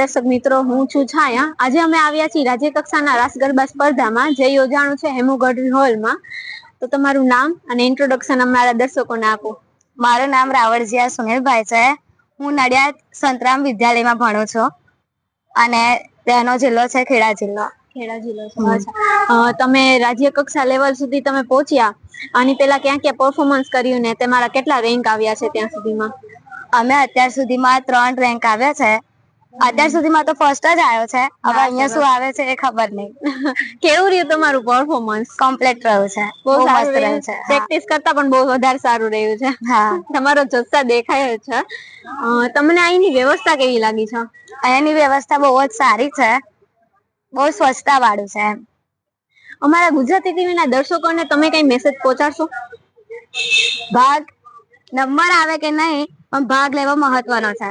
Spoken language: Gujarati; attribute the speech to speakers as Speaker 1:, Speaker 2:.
Speaker 1: દર્શક મિત્રો હું છું છાયા. આજે અમે આવ્યા છીએ રાજ્ય કક્ષાના રાસ ગરબા સ્પર્ધામાં. જે યોજાણું છે હેમુગઢ હોલમાં. તો તમારું નામ અને ઇન્ટ્રોડક્શન અમારા દર્શકોને આપો.
Speaker 2: મારું નામ રાવળજીયા સુનિલભાઈ છે. હું નડિયાદ સંતરામ વિદ્યાલયમાં ભણું છું. અને તેનો જિલ્લો છે ખેડા જિલ્લો.
Speaker 1: ખેડા જિલ્લો છે તમે રાજ્ય કક્ષા લેવલ સુધી તમે પહોંચ્યા. અને પેલા ક્યાં ક્યાં પરફોર્મન્સ કર્યું ને તમારા કેટલા રેન્ક આવ્યા છે ત્યાં સુધીમાં?
Speaker 2: અમે અત્યાર સુધીમાં ત્રણ રેન્ક આવ્યા છે. અત્યાર સુધીમાં તો ફર્સ્ટ જ આવ્યો છે. હવે અહીંયા શું આવે છે એ ખબર નહીં.
Speaker 1: કેવું રહ્યું તમારું પરફોર્મન્સ
Speaker 2: કમ્પ્લીટ રહ્યું છે.
Speaker 1: બહુ સારું રહ્યું
Speaker 2: છે.
Speaker 1: પ્રેક્ટિસ કરતા પણ બહુ વધારે સારું રહ્યું છે.
Speaker 2: હા.
Speaker 1: તમારો જસ્તા દેખાય છે. તમને અહીંની વ્યવસ્થા કેવી લાગી છે?
Speaker 2: અહીંયાની વ્યવસ્થા બહુ જ સારી છે. બહુ સ્વચ્છતા વાળું છે
Speaker 1: અમારા ગુજરાતી ટીવી ના દર્શકોને તમે કઈ મેસેજ પહોંચાડશો?
Speaker 2: ભાગ નંબર આવે કે નહીં પણ ભાગ લેવો મહત્વનો છે.